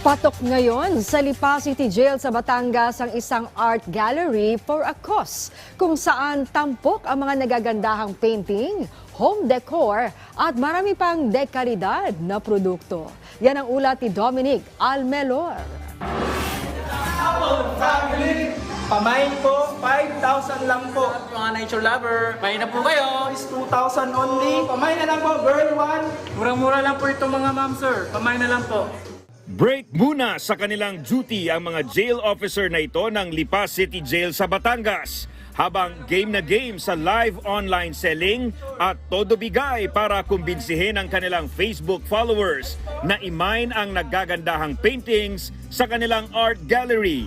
Patok ngayon sa Lipa City Jail sa Batangas ang isang art gallery for a cause kung saan tampok ang mga nagagandahang painting, home decor at marami pang dekalidad na produkto. Yan ang ulat ni Dominic Almelor. Pamain po, 5,000 lang po. Mga nature lover, may na po kayo. Is 2,000 only. Pamain na lang po, girl 1. Murang-mura lang po ito mga ma'am sir. Pamain na lang po. Break muna sa kanilang duty ang mga jail officer na ito ng Lipa City Jail sa Batangas. Habang game na game sa live online selling at todo bigay para kumbinsihin ang kanilang Facebook followers na imain ang nagagandahang paintings sa kanilang art gallery.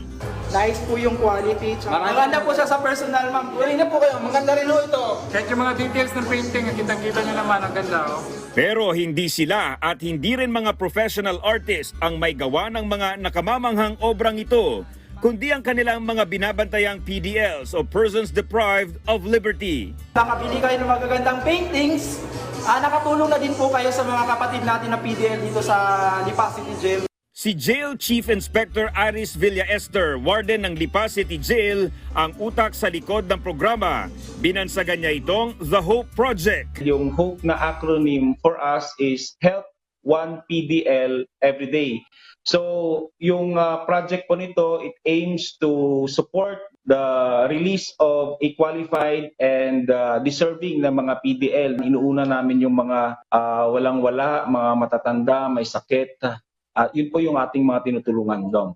Nice po yung quality. Tsaka maganda po siya sa personal, ma'am. Uli na po kayo. Maganda rin po ito. Kahit yung mga details ng painting, kitang-kita nyo naman, ang ganda oh. Pero hindi sila at hindi rin mga professional artist ang may gawa ng mga nakamamanghang obrang ito, kundi ang kanilang mga binabantayang PDLs o persons deprived of liberty. Nakabili kayo ng magagandang paintings. Ah, nakatulong na din po kayo sa mga kapatid natin na PDL dito sa Lipa City Jail. Si Jail Chief Inspector Aris Villa Esther, warden ng Lipa City Jail, ang utak sa likod ng programa. Binansagan niya itong The Hope Project. Yung HOPE na acronym for us is Help One PDL Every Day. So, yung uh, project po nito, it aims to support the release of a qualified and uh, deserving na mga PDL. Inuuna namin yung mga uh, walang-wala, mga matatanda, may sakit. At yun po yung ating mga tinutulungan, Dom.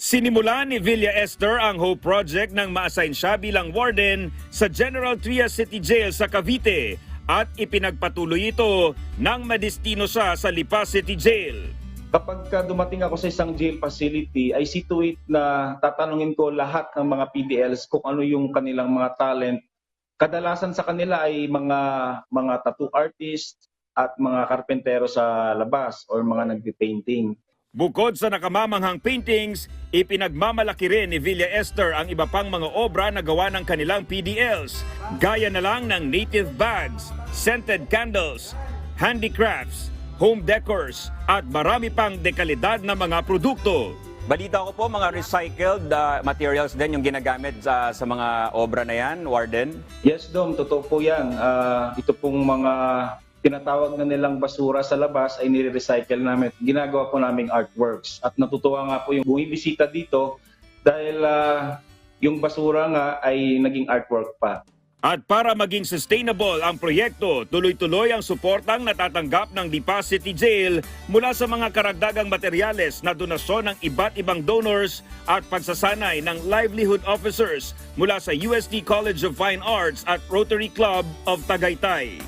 Sinimulan ni Villa Esther ang Hope Project nang ma-assign siya bilang warden sa General Trias City Jail sa Cavite at ipinagpatuloy ito nang madestino siya sa Lipa City Jail. kapag ka dumating ako sa isang jail facility, I see to it na tatanungin ko lahat ng mga PDLs kung ano yung kanilang mga talent. Kadalasan sa kanila ay mga mga tattoo artists at mga karpentero sa labas or mga nagpi-painting. Bukod sa nakamamanghang paintings, ipinagmamalaki rin ni Villa Esther ang iba pang mga obra na gawa ng kanilang PDLs, gaya na lang ng native bags, scented candles, handicrafts, home decors, at marami pang dekalidad na mga produkto. Balita ko po mga recycled uh, materials din yung ginagamit sa, sa mga obra na yan, Warden. Yes, Dom, totoo po yan. Ah, ito pong mga tinatawag na nilang basura sa labas ay nire-recycle namin. Ginagawa po naming artworks. At natutuwa nga po yung bumibisita dito dahil ah, yung basura nga ay naging artwork pa. At para maging sustainable ang proyekto, tuloy-tuloy ang suportang natatanggap ng Lipa City Jail mula sa mga karagdagang materyales na donasyon ng iba't ibang donors at pagsasanay ng livelihood officers mula sa USD College of Fine Arts at Rotary Club of Tagaytay.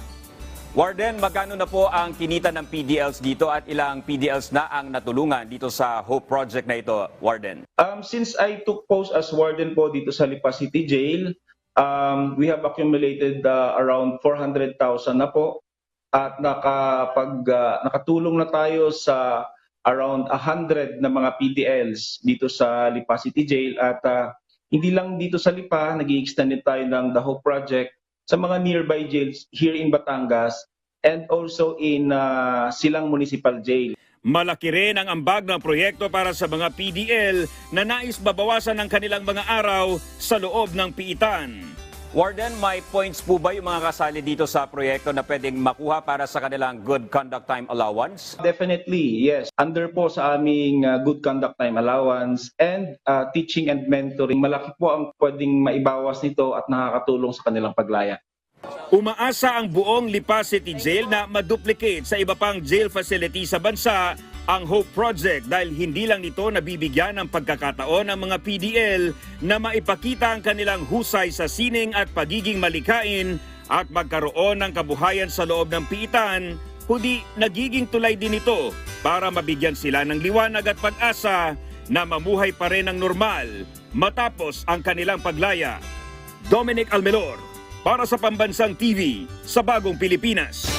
Warden, magkano na po ang kinita ng PDLs dito at ilang PDLs na ang natulungan dito sa Hope Project na ito, Warden? Um, since I took post as warden po dito sa Lipa City Jail, um, we have accumulated uh, around 400,000 na po. At nakapag, uh, nakatulong na tayo sa around 100 na mga PDLs dito sa Lipa City Jail. At uh, hindi lang dito sa Lipa, nag extend tayo ng The Hope Project sa mga nearby jails here in Batangas and also in uh, Silang Municipal Jail. Malaki rin ang ambag ng proyekto para sa mga PDL na nais babawasan ang kanilang mga araw sa loob ng piitan. Warden, may points po ba yung mga kasali dito sa proyekto na pwedeng makuha para sa kanilang good conduct time allowance? Definitely, yes. Under po sa aming uh, good conduct time allowance and uh, teaching and mentoring, malaki po ang pwedeng maibawas nito at nakakatulong sa kanilang paglaya. Umaasa ang buong Lipa City Jail na maduplicate sa iba pang jail facility sa bansa ang Hope Project dahil hindi lang nito nabibigyan ng pagkakataon ng mga PDL na maipakita ang kanilang husay sa sining at pagiging malikain at magkaroon ng kabuhayan sa loob ng piitan, kundi nagiging tulay din ito para mabigyan sila ng liwanag at pag-asa na mamuhay pa rin ng normal matapos ang kanilang paglaya. Dominic Almelor, para sa Pambansang TV sa Bagong Pilipinas.